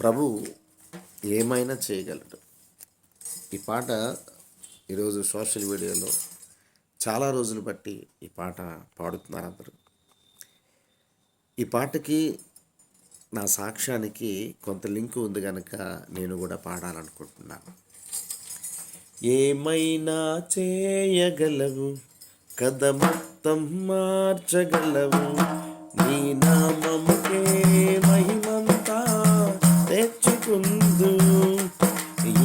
ప్రభు ఏమైనా చేయగలడు. ఈ పాట ఈరోజు సోషల్ మీడియాలో చాలా రోజులు బట్టి ఈ పాట పాడుతున్నారు అందరూ. ఈ పాటకి నా సాక్ష్యానికి కొంత లింక్ ఉంది కనుక నేను కూడా పాడాలనుకుంటున్నాను. ఏమైనా చేయగలవు? కథ మొత్తం మార్చగలవు? నీ నామముకే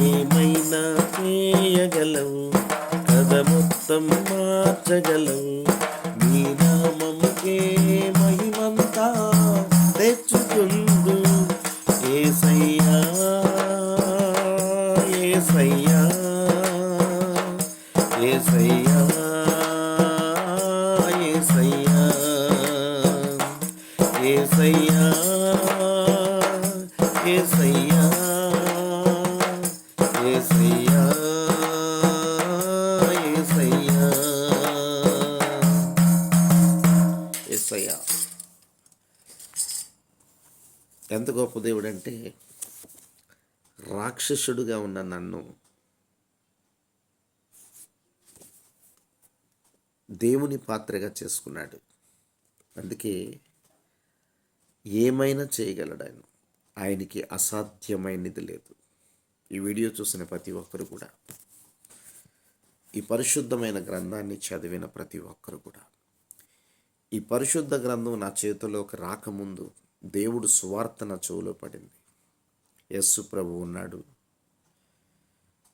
ఏమైనా చేయగలవు కథ మొత్తం మార్చగలవు నీ నామముకే మహిమంతా తెచ్చుకుందు. ఏసయ్యా ఏసయ్యా ఏసయ్యా ఏసయ్యా ఏసయ్యా ఏసయ్యా. ఎంత గొప్ప దేవుడు అంటే రాక్షసుడుగా ఉన్న నన్ను దేవుని పాత్రగా చేసుకున్నాడు. అందుకే ఏమైనా చేయగలడు ఆయన. ఆయనకి అసాధ్యమైనది లేదు. ఈ వీడియో చూసిన ప్రతి ఒక్కరు కూడా ఈ పరిశుద్ధమైన గ్రంథాన్ని చదివిన ప్రతి ఒక్కరు కూడా ఈ పరిశుద్ధ గ్రంథం నా చేతిలోకి రాకముందు దేవుడు సువార్త నా చెవులో పడింది. యస్సు ప్రభు ఉన్నాడు.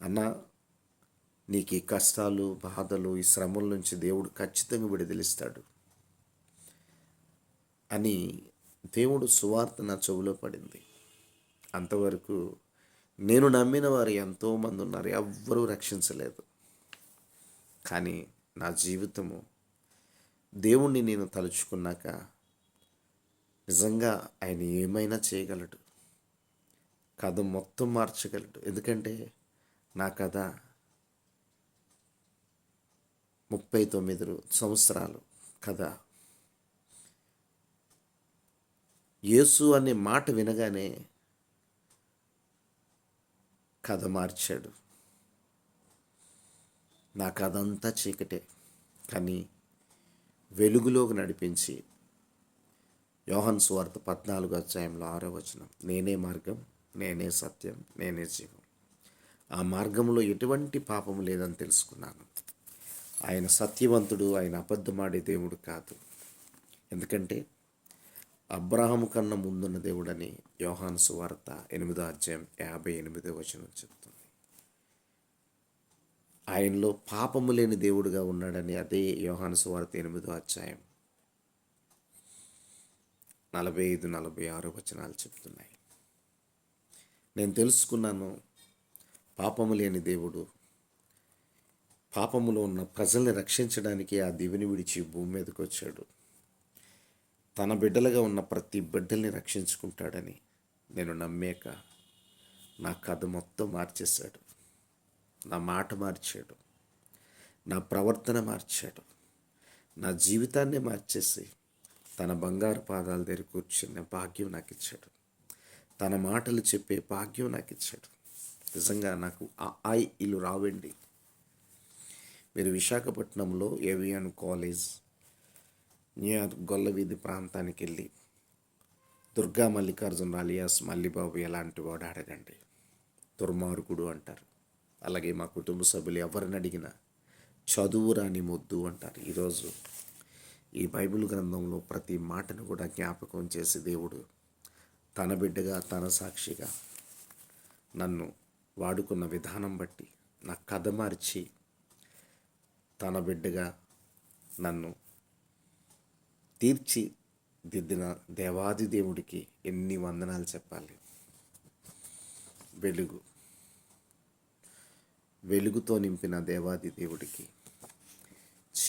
అన్న నీకు ఈ కష్టాలు బాధలు ఈ శ్రమల నుంచి దేవుడు ఖచ్చితంగా విడుదలిస్తాడు అని దేవుడు సువార్త నా చెవులో పడింది. అంతవరకు నేను నమ్మిన వారు ఎంతోమంది ఉన్నారు. ఎవ్వరూ రక్షించలేదు. కానీ నా జీవితము దేవుణ్ణి నేను తలుచుకున్నాక నిజంగా ఆయన ఏమైనా చేయగలడు. కథ మొత్తం మార్చగలడు. ఎందుకంటే నా కథ ముప్పై తొమ్మిది సంవత్సరాలు కథ. యేసు అనే మాట వినగానే కథ మార్చాడు. నా కథ అంతా చీకటే. కానీ వెలుగులోకి నడిపించి యోహన్ సువార్త పద్నాలుగు అధ్యాయంలో ఆరో వచనం. నేనే మార్గం నేనే సత్యం నేనే జీవం. ఆ మార్గంలో ఎటువంటి పాపం లేదని తెలుసుకున్నాను. ఆయన సత్యవంతుడు ఆయన అబద్ధమాడే దేవుడు కాదు. ఎందుకంటే అబ్రాహము కన్నా ముందున్న దేవుడని యోహాన్ సువార్త ఎనిమిదో అధ్యాయం యాభై ఎనిమిదో వచనం చెప్తుంది. ఆయనలో పాపము లేని దేవుడుగా ఉన్నాడని అదే యోహాను సువార్త ఎనిమిదో అధ్యాయం నలభై ఐదు నలభై ఆరు వచనాలు చెప్తున్నాయి. నేను తెలుసుకున్నాను పాపము లేని దేవుడు పాపములో ఉన్న ప్రజల్ని రక్షించడానికి ఆ దివిని విడిచి భూమి మీదకి వచ్చాడు. తన బిడ్డలుగా ఉన్న ప్రతి బిడ్డల్ని రక్షించుకుంటాడని నేను నమ్మేక నా కథ మొత్తం మార్చేశాడు. నా మాట మార్చాడు. నా ప్రవర్తన మార్చాడు. నా జీవితాన్నే మార్చేసి తన బంగారు పాదాల దగ్గర కూర్చున్న భాగ్యం నాకు ఇచ్చాడు తన మాటలు చెప్పే భాగ్యం నాకు ఇచ్చాడు నిజంగా నాకు ఆ ఐ ఇల్లు రావండి. మీరు విశాఖపట్నంలో ఏవియన్ కాలేజ్ న్యూయార్ గొల్లవీధి ప్రాంతానికి వెళ్ళి దుర్గా మల్లికార్జున అలియాస్ మల్లిబాబు ఎలాంటి వాడు అడగండి దుర్మార్గుడు అంటారు. అలాగే మా కుటుంబ సభ్యులు ఎవరిని అడిగినా చదువు రాని మొద్దు అంటారు. ఈరోజు ఈ బైబిల్ గ్రంథంలో ప్రతి మాటను కూడా జ్ఞాపకం చేసి దేవుడు తన బిడ్డగా తన సాక్షిగా నన్ను వాడుకున్న విధానం బట్టి నా కథ మార్చి తన బిడ్డగా నన్ను తీర్చి దిద్దిన దేవాది దేవుడికి ఎన్ని వందనాలు చెప్పాలి? వెలుగు. వెలుగుతో నింపిన దేవాది దేవుడికి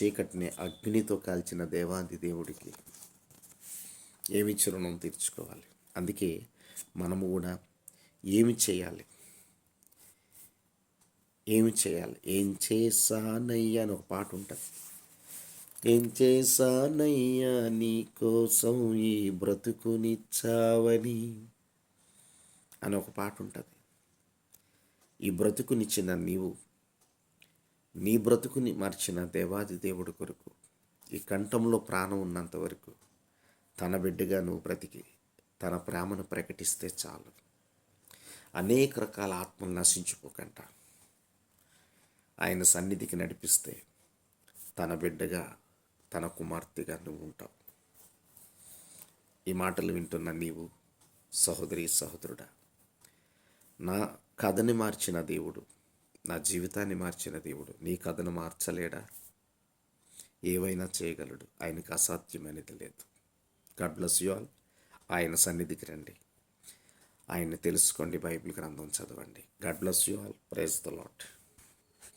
చీకటిని అగ్నితో కాల్చిన దేవాది దేవుడికి ఏమి రుణం తీర్చుకోవాలి? అందుకే మనము కూడా ఏమి చేయాలి? ఏమి చేయాలి? ఏం చేశానయ్యా అని ఒక పాట ఉంటుంది. ఏం చేశానయ్యా నీ కోసం ఈ బ్రతుకునిచ్చావని అని ఒక పాట ఉంటుంది. ఈ బ్రతుకునిచ్చిన నీవు నీ బ్రతుకుని మార్చిన దేవాది దేవుడి కొరకు ఈ కంఠంలో ప్రాణం ఉన్నంత వరకు తన బిడ్డగా నువ్వు బ్రతికి తన ప్రేమను ప్రకటిస్తే చాలు. అనేక రకాల ఆత్మలు నశించుకోకంట ఆయన సన్నిధికి నడిపిస్తే తన బిడ్డగా తన కుమార్తెగా నువ్వు ఉంటావు. ఈ మాటలు వింటున్న నీవు సహోదరి సహోదరుడా నా కథని మార్చిన దేవుడు నా జీవితాన్ని మార్చిన దేవుడు. నీ కథను మార్చలేడా? ఏవైనా చేయగలడు. ఆయనకు అసాధ్యమైనది లేదు. God bless you all. ఆయన సన్నిధికి రండి. ఆయన్ని తెలుసుకోండి. బైబిల్ గ్రంథం చదవండి. God bless you all. Praise the Lord